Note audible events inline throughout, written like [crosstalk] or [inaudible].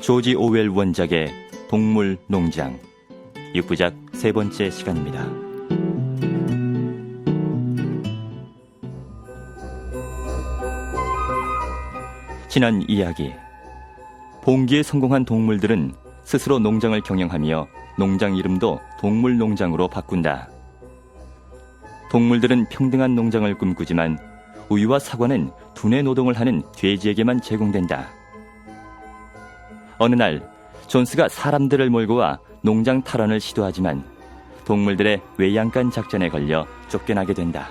조지 오웰 원작의 동물 농장 6부작 세 번째 시간입니다. 지난 이야기 봉기에 성공한 동물들은 스스로 농장을 경영하며 농장 이름도 동물 농장으로 바꾼다. 동물들은 평등한 농장을 꿈꾸지만 우유와 사과는 두뇌 노동을 하는 돼지에게만 제공된다. 어느 날 존스가 사람들을 몰고 와 농장 탈환을 시도하지만 동물들의 외양간 작전에 걸려 쫓겨나게 된다.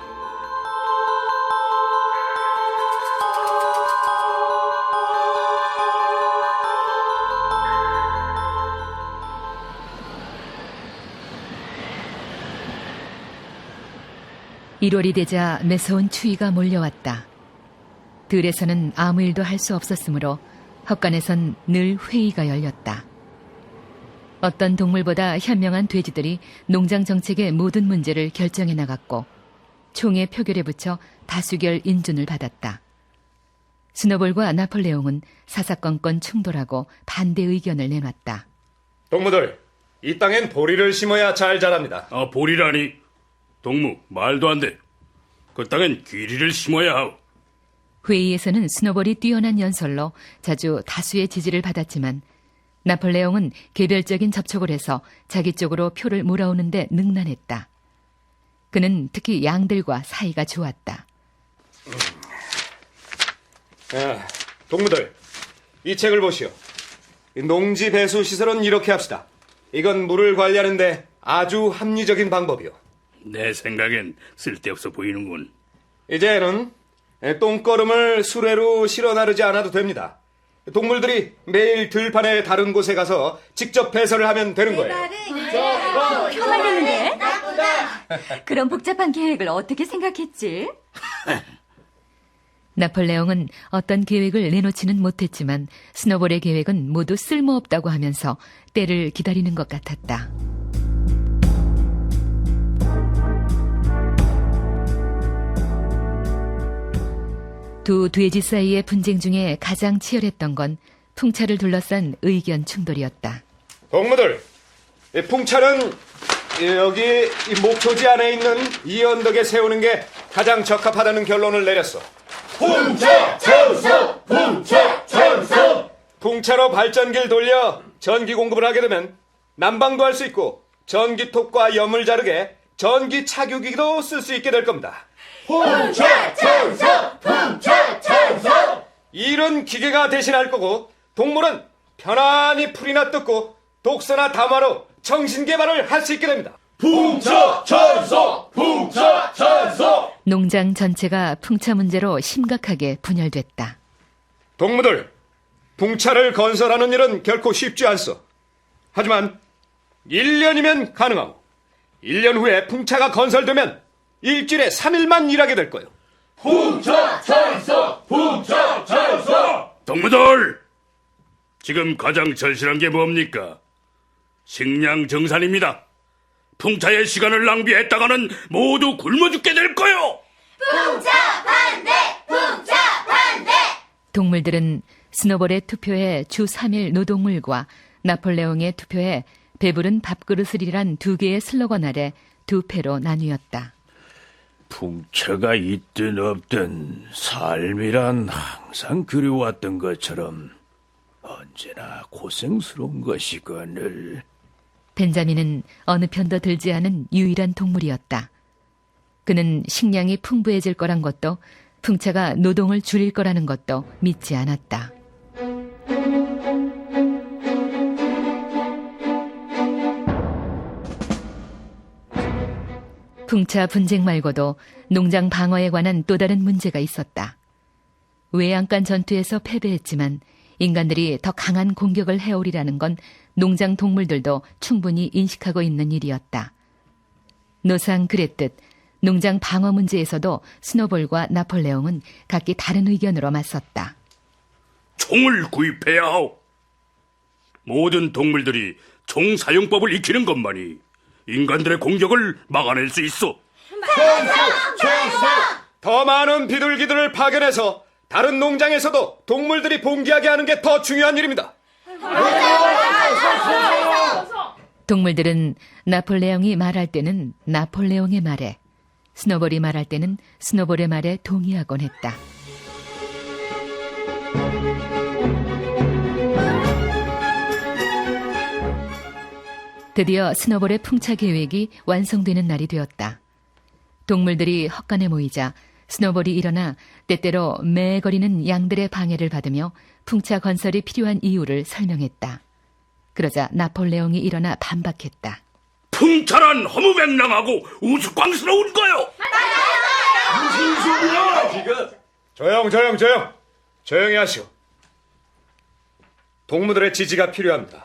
일월이 되자 매서운 추위가 몰려왔다. 들에서는 아무 일도 할 수 없었으므로 헛간에선 늘 회의가 열렸다. 어떤 동물보다 현명한 돼지들이 농장 정책의 모든 문제를 결정해 나갔고 총회 표결에 붙여 다수결 인준을 받았다. 스노볼과 나폴레옹은 사사건건 충돌하고 반대 의견을 내놨다. 동무들, 이 땅엔 보리를 심어야 잘 자랍니다. 아, 보리라니. 동무, 말도 안 돼. 그 땅엔 귀리를 심어야 하오. 회의에서는 스노볼이 뛰어난 연설로 자주 다수의 지지를 받았지만 나폴레옹은 개별적인 접촉을 해서 자기 쪽으로 표를 몰아오는데 능란했다. 그는 특히 양들과 사이가 좋았다. 아, 동무들, 이 책을 보시오. 이 농지 배수 시설은 이렇게 합시다. 이건 물을 관리하는데 아주 합리적인 방법이오. 내 생각엔 쓸데없어 보이는군. 이제는 똥거름을 수레로 실어 나르지 않아도 됩니다. 동물들이 매일 들판의 다른 곳에 가서 직접 배설을 하면 되는 거예요. 혀말렸는데? 그런 복잡한 계획을 어떻게 생각했지? [laughs] 나폴레옹은 어떤 계획을 내놓지는 못했지만 스노볼의 계획은 모두 쓸모없다고 하면서 때를 기다리는 것 같았다. 두 돼지 사이의 분쟁 중에 가장 치열했던 건 풍차를 둘러싼 의견 충돌이었다. 동무들, 이 풍차는 여기 이 목초지 안에 있는 이 언덕에 세우는 게 가장 적합하다는 결론을 내렸어. 풍차 천성! 풍차 천성! 풍차로 발전기를 돌려 전기 공급을 하게 되면 난방도 할 수 있고 전기톱과 염을 자르게 전기 착유기도 쓸 수 있게 될 겁니다. 풍차 천성! 풍차 천성! 이런 기계가 대신할 거고 동물은 편안히 풀이나 뜯고 독서나 담화로 정신 개발을 할 수 있게 됩니다. 풍차 찬성! 풍차 찬성! 농장 전체가 풍차 문제로 심각하게 분열됐다. 동무들, 풍차를 건설하는 일은 결코 쉽지 않소. 하지만 1년이면 가능하고 1년 후에 풍차가 건설되면 일주일에 3일만 일하게 될 거예요. 풍차 찬성! 풍차 찬성! 동무들! 지금 가장 절실한 게 뭡니까? 식량 정산입니다. 풍차의 시간을 낭비했다가는 모두 굶어 죽게 될 거요! 동물들은 스노볼의 투표에 주 3일 노동물과 나폴레옹의 투표에 배부른 밥그릇을이란 두 개의 슬로건 아래 두 패로 나뉘었다. 풍차가 있든 없든 삶이란 항상 그리워왔던 것처럼 언제나 고생스러운 것이거늘. 벤자민은 어느 편도 들지 않은 유일한 동물이었다. 그는 식량이 풍부해질 거란 것도 풍차가 노동을 줄일 거라는 것도 믿지 않았다. 풍차 분쟁 말고도 농장 방어에 관한 또 다른 문제가 있었다. 외양간 전투에서 패배했지만 인간들이 더 강한 공격을 해오리라는 건 농장 동물들도 충분히 인식하고 있는 일이었다. 노상 그랬듯 농장 방어 문제에서도 스노볼과 나폴레옹은 각기 다른 의견으로 맞섰다. 총을 구입해야 하오. 모든 동물들이 총 사용법을 익히는 것만이 인간들의 공격을 막아낼 수 있어. 더 많은 비둘기들을 파견해서 다른 농장에서도 동물들이 봉기하게 하는 게 더 중요한 일입니다. 동물들은 나폴레옹이 말할 때는 나폴레옹의 말에, 스노볼이 말할 때는 스노볼의 말에 동의하곤 했다. 드디어 스노볼의 풍차 계획이 완성되는 날이 되었다. 동물들이 헛간에 모이자 스노볼이 일어나 때때로 매거리는 양들의 방해를 받으며 풍차 건설이 필요한 이유를 설명했다. 그러자 나폴레옹이 일어나 반박했다. 풍차란 허무맹랑하고 우스꽝스러운 거요. 조용, 조용, 조용. 조용히 하시오. 동무들의 지지가 필요합니다.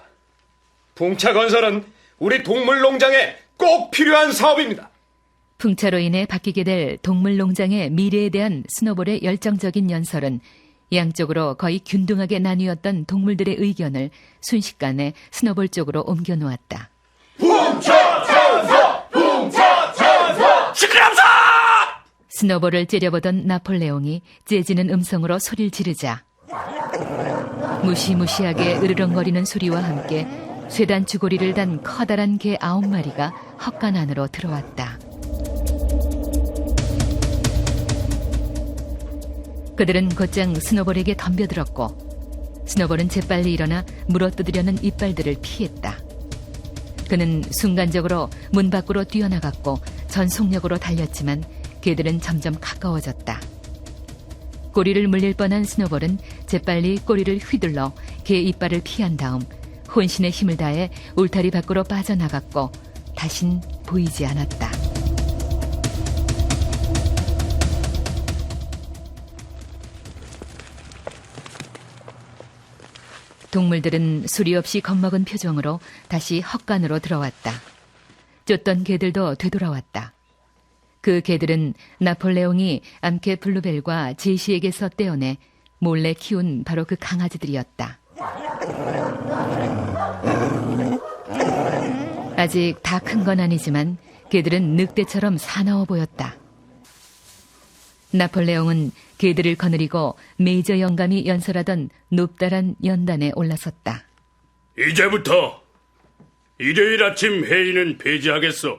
풍차 건설은 우리 동물 농장에 꼭 필요한 사업입니다. 풍차로 인해 바뀌게 될 동물 농장의 미래에 대한 스노볼의 열정적인 연설은 양쪽으로 거의 균등하게 나뉘었던 동물들의 의견을 순식간에 스노볼 쪽으로 옮겨 놓았다. 시끄럽소! 스노볼을 째려보던 나폴레옹이 째지는 음성으로 소리를 지르자 무시무시하게 으르렁거리는 소리와 함께 쇠단 주고리를 단 커다란 개 아홉 마리가 헛간 안으로 들어왔다. 그들은 곧장 스노볼에게 덤벼들었고 스노볼은 재빨리 일어나 물어뜯으려는 이빨들을 피했다. 그는 순간적으로 문 밖으로 뛰어나갔고 전속력으로 달렸지만 개들은 점점 가까워졌다. 꼬리를 물릴 뻔한 스노볼은 재빨리 꼬리를 휘둘러 개 이빨을 피한 다음 혼신의 힘을 다해 울타리 밖으로 빠져나갔고 다신 보이지 않았다. 동물들은 수리 없이 겁먹은 표정으로 다시 헛간으로 들어왔다. 쫓던 개들도 되돌아왔다. 그 개들은 나폴레옹이 암캐 블루벨과 제시에게서 떼어내 몰래 키운 바로 그 강아지들이었다. 아직 다 큰 건 아니지만 개들은 늑대처럼 사나워 보였다. 나폴레옹은 개들을 거느리고 메이저 영감이 연설하던 높다란 연단에 올라섰다. 이제부터 일요일 아침 회의는 폐지하겠어.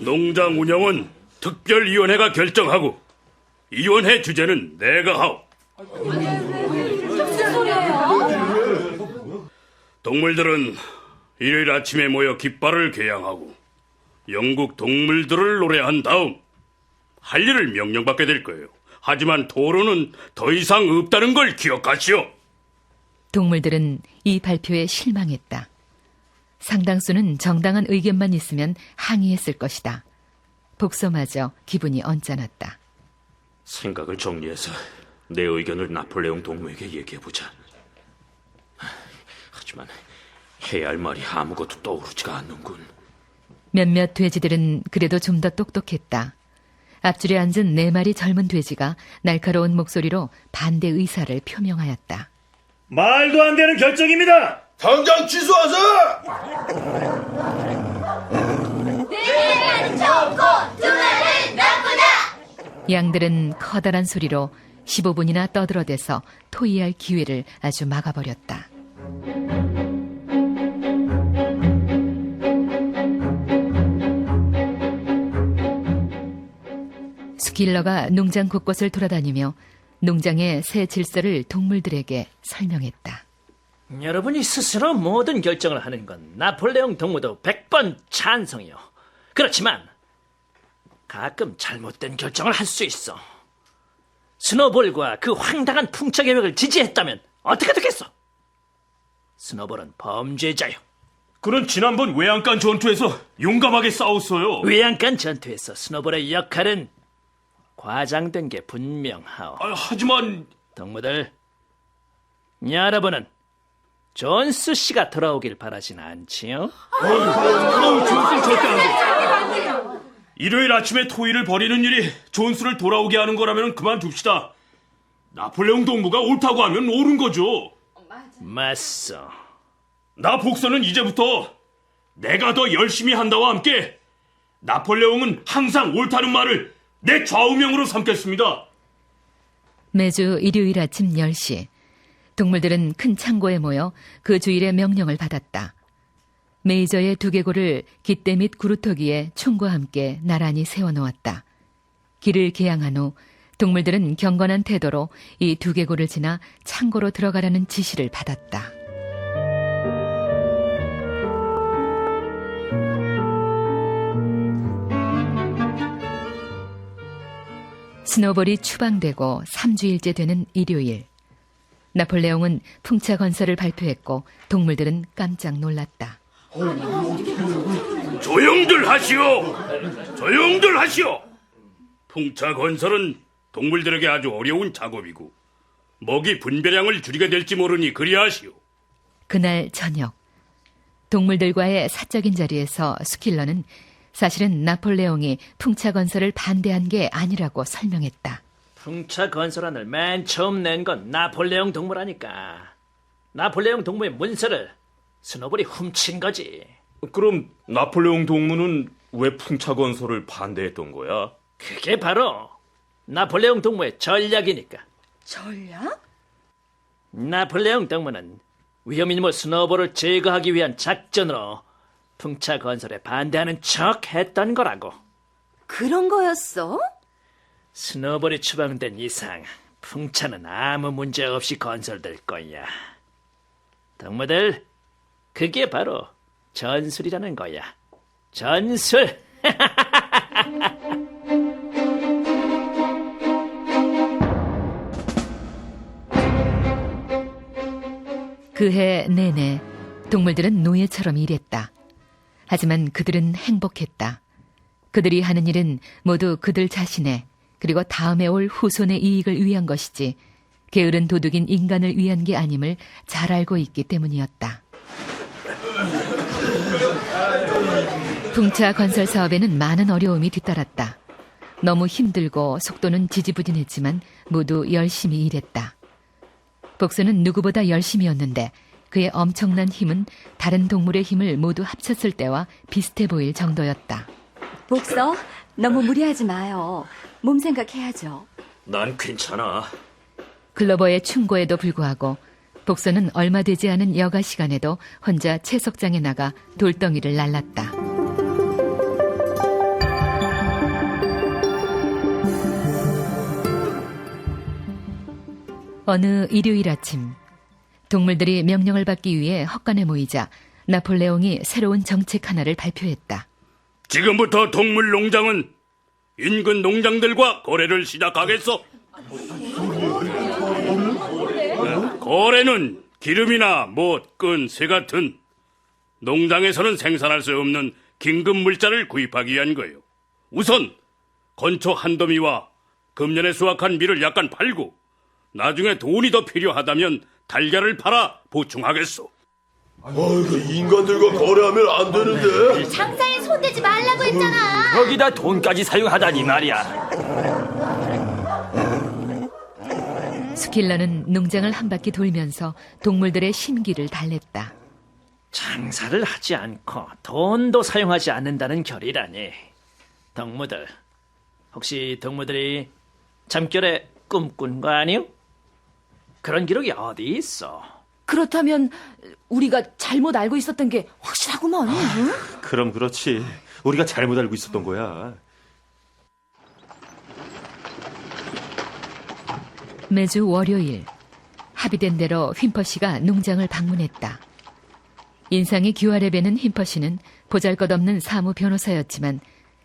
농장 운영은 특별위원회가 결정하고 위원회 주제는 내가 하오. 동물들은 일요일 아침에 모여 깃발을 개양하고 영국 동물들을 노래한 다음 할 일을 명령받게 될 거예요. 하지만 토론은 더 이상 없다는 걸 기억하시오. 동물들은 이 발표에 실망했다. 상당수는 정당한 의견만 있으면 항의했을 것이다. 복서마저 기분이 언짢았다. 생각을 정리해서 내 의견을 나폴레옹 동무에게 얘기해보자. 하지만 해야 할 말이 아무것도 떠오르지가 않는군. 몇몇 돼지들은 그래도 좀 더 똑똑했다. 앞줄에 앉은 네 마리 젊은 돼지가 날카로운 목소리로 반대 의사를 표명하였다. 말도 안 되는 결정입니다. 당장 취소하자! 양들은 커다란 소리로 15분이나 떠들어대서 토의할 기회를 아주 막아버렸다. 스킬러가 농장 곳곳을 돌아다니며 농장의 새 질서를 동물들에게 설명했다. 여러분이 스스로 모든 결정을 하는 건 나폴레옹 동무도 100번 찬성이요. 그렇지만 가끔 잘못된 결정을 할 수 있어. 스노볼과 그 황당한 풍차 계획을 지지했다면 어떻게 되겠어? 스노볼은 범죄자요. 그는 지난번 외양간 전투에서 용감하게 싸웠어요. 외양간 전투에서 스노볼의 역할은 과장된 게 분명하오. 아, 하지만 동무들, 여러분은 존스 씨가 돌아오길 바라진 않지요? 존스 절대 안 돼. 일요일 아침에 토의를 벌이는 일이 존스를 돌아오게 하는 거라면 그만둡시다. 나폴레옹 동무가 옳다고 하면 옳은 거죠. 맞소. 나 복서는 이제부터 내가 더 열심히 한다와 함께 나폴레옹은 항상 옳다는 말을 내 좌우명으로 삼겠습니다. 매주 일요일 아침 10시 동물들은 큰 창고에 모여 그 주일의 명령을 받았다. 메이저의 두개골을 깃대 및 구루터기에 총과 함께 나란히 세워놓았다. 길을 개양한 후 동물들은 경건한 태도로 이 두개골을 지나 창고로 들어가라는 지시를 받았다. 스노볼이 추방되고 3주일째 되는 일요일. 나폴레옹은 풍차 건설을 발표했고 동물들은 깜짝 놀랐다. 조용들 하시오. 조용들 하시오. 풍차 건설은 동물들에게 아주 어려운 작업이고 먹이 분배량을 줄이게 될지 모르니 그리하시오. 그날 저녁 동물들과의 사적인 자리에서 스킬러는 사실은 나폴레옹이 풍차 건설을 반대한 게 아니라고 설명했다. 풍차 건설안을 맨 처음 낸 건 나폴레옹 동무라니까. 나폴레옹 동무의 문서를 스노볼이 훔친 거지. 그럼 나폴레옹 동무는 왜 풍차 건설을 반대했던 거야? 그게 바로 나폴레옹 동무의 전략이니까. 전략? 나폴레옹 동무는 위험인물 스노볼을 제거하기 위한 작전으로 풍차 건설에 반대하는 척 했던 거라고. 그런 거였어? 스노볼이 추방된 이상 풍차는 아무 문제 없이 건설될 거야. 동무들, 그게 바로 전술이라는 거야. 전술! [laughs] 그해 내내 동물들은 노예처럼 일했다. 하지만 그들은 행복했다. 그들이 하는 일은 모두 그들 자신의 그리고 다음에 올 후손의 이익을 위한 것이지 게으른 도둑인 인간을 위한 게 아님을 잘 알고 있기 때문이었다. 풍차 건설 사업에는 많은 어려움이 뒤따랐다. 너무 힘들고 속도는 지지부진했지만 모두 열심히 일했다. 복수는 누구보다 열심이었는데 그의 엄청난 힘은 다른 동물의 힘을 모두 합쳤을 때와 비슷해 보일 정도였다. 복서, 너무 무리하지 마요. 몸 생각해야죠. 난 괜찮아. 글로버의 충고에도 불구하고 복서는 얼마 되지 않은 여가 시간에도 혼자 채석장에 나가 돌덩이를 날랐다. 어느 일요일 아침 동물들이 명령을 받기 위해 헛간에 모이자 나폴레옹이 새로운 정책 하나를 발표했다. 지금부터 동물 농장은 인근 농장들과 거래를 시작하겠어. 거래는 기름이나 못, 끈, 새 같은 농장에서는 생산할 수 없는 긴급 물자를 구입하기 위한 거예요. 우선 건초 한 더미와 금년에 수확한 밀을 약간 팔고 나중에 돈이 더 필요하다면 달걀을 팔아 보충하겠소. 아이고 인간들과 거래하면 안 되는데. 장사에 손대지 말라고 했잖아. 여기다 돈까지 사용하다니 말이야. 스킬러는 농장을 한 바퀴 돌면서 동물들의 심기를 달랬다. 장사를 하지 않고 돈도 사용하지 않는다는 결이라니. 동무들, 혹시 동무들이 잠결에 꿈꾼 거 아니요? 그런 기록이 어디 있어? 그렇다면 우리가 잘못 알고 있었던 게 확실하구먼. 응? 그럼 그렇지. 우리가 잘못 알고 있었던 거야. 매주 월요일 합의된 대로 휘퍼 씨가 농장을 방문했다. 인상이 규활해 배는 휘퍼 씨는 보잘것없는 사무 변호사였지만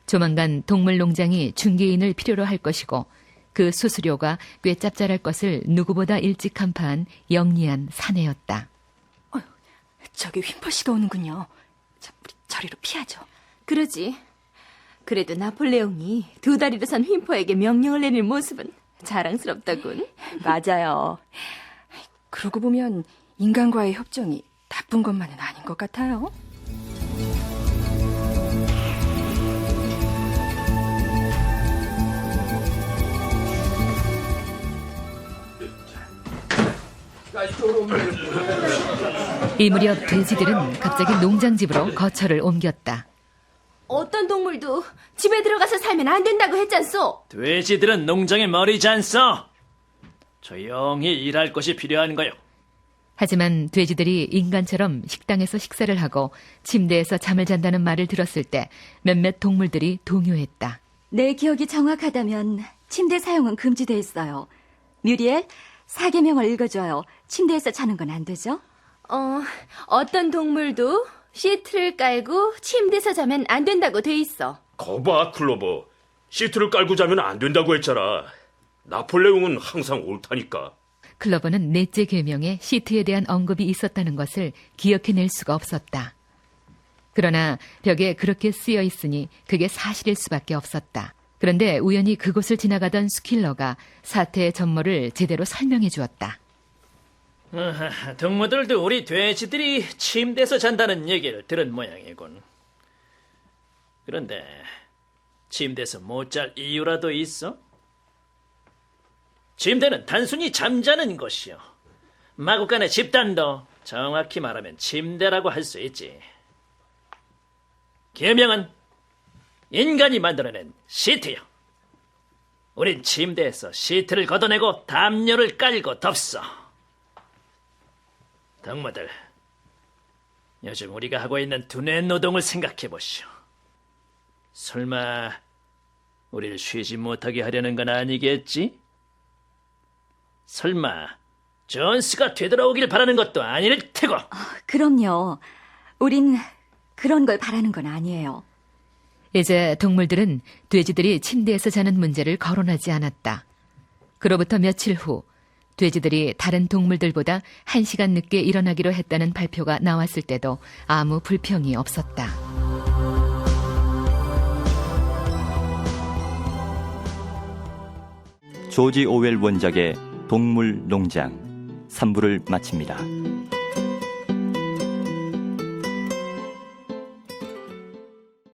조만간 동물 농장이 중개인을 필요로 할 것이고 그 수수료가 꽤 짭짤할 것을 누구보다 일찍 간파한 영리한 사내였다. 저기 휘퍼 씨가 오는군요. 자, 우리 저리로 피하죠. 그러지. 그래도 나폴레옹이 두 다리로 선 휘퍼에게 명령을 내릴 모습은 자랑스럽다군. [laughs] 맞아요. 그러고 보면 인간과의 협정이 나쁜 것만은 아닌 것 같아요. 이 무렵 돼지들은 갑자기 농장집으로 거처를 옮겼다. 어떤 동물도 집에 들어가서 살면 안 된다고 했잖소. 돼지들은 농장에 머리지 않소. 조용히 일할 것이 필요한 거요. 하지만 돼지들이 인간처럼 식당에서 식사를 하고 침대에서 잠을 잔다는 말을 들었을 때 몇몇 동물들이 동요했다. 내 기억이 정확하다면 침대 사용은 금지돼 있어요. 뮤리엘, 사계명을 읽어줘요. 침대에서 자는 건 안 되죠? 어, 어떤 동물도 시트를 깔고 침대에서 자면 안 된다고 돼 있어. 거봐, 클로버. 시트를 깔고 자면 안 된다고 했잖아. 나폴레옹은 항상 옳다니까. 클로버는 넷째 계명에 시트에 대한 언급이 있었다는 것을 기억해낼 수가 없었다. 그러나 벽에 그렇게 쓰여 있으니 그게 사실일 수밖에 없었다. 그런데 우연히 그곳을 지나가던 스킬러가 사태의 전모를 제대로 설명해 주었다. 아하, 동무들도 우리 돼지들이 침대에서 잔다는 얘기를 들은 모양이군. 그런데 침대에서 못 잘 이유라도 있어? 침대는 단순히 잠자는 곳이요. 마구간의 집단도 정확히 말하면 침대라고 할 수 있지. 계명은 인간이 만들어낸 시트요. 우린 침대에서 시트를 걷어내고 담요를 깔고 덮어. 동무들, 요즘 우리가 하고 있는 두뇌 노동을 생각해 보시오. 설마 우리를 쉬지 못하게 하려는 건 아니겠지? 설마 존스가 되돌아오길 바라는 것도 아닐 테고. 그럼요. 우린 그런 걸 바라는 건 아니에요. 이제 동물들은 돼지들이 침대에서 자는 문제를 거론하지 않았다. 그로부터 며칠 후 돼지들이 다른 동물들보다 한시간 늦게 일어나기로 했다는 발표가 나왔을 때도 아무 불평이 없었다. 조지 오웰 원작의 동물 농장 3부를 마칩니다.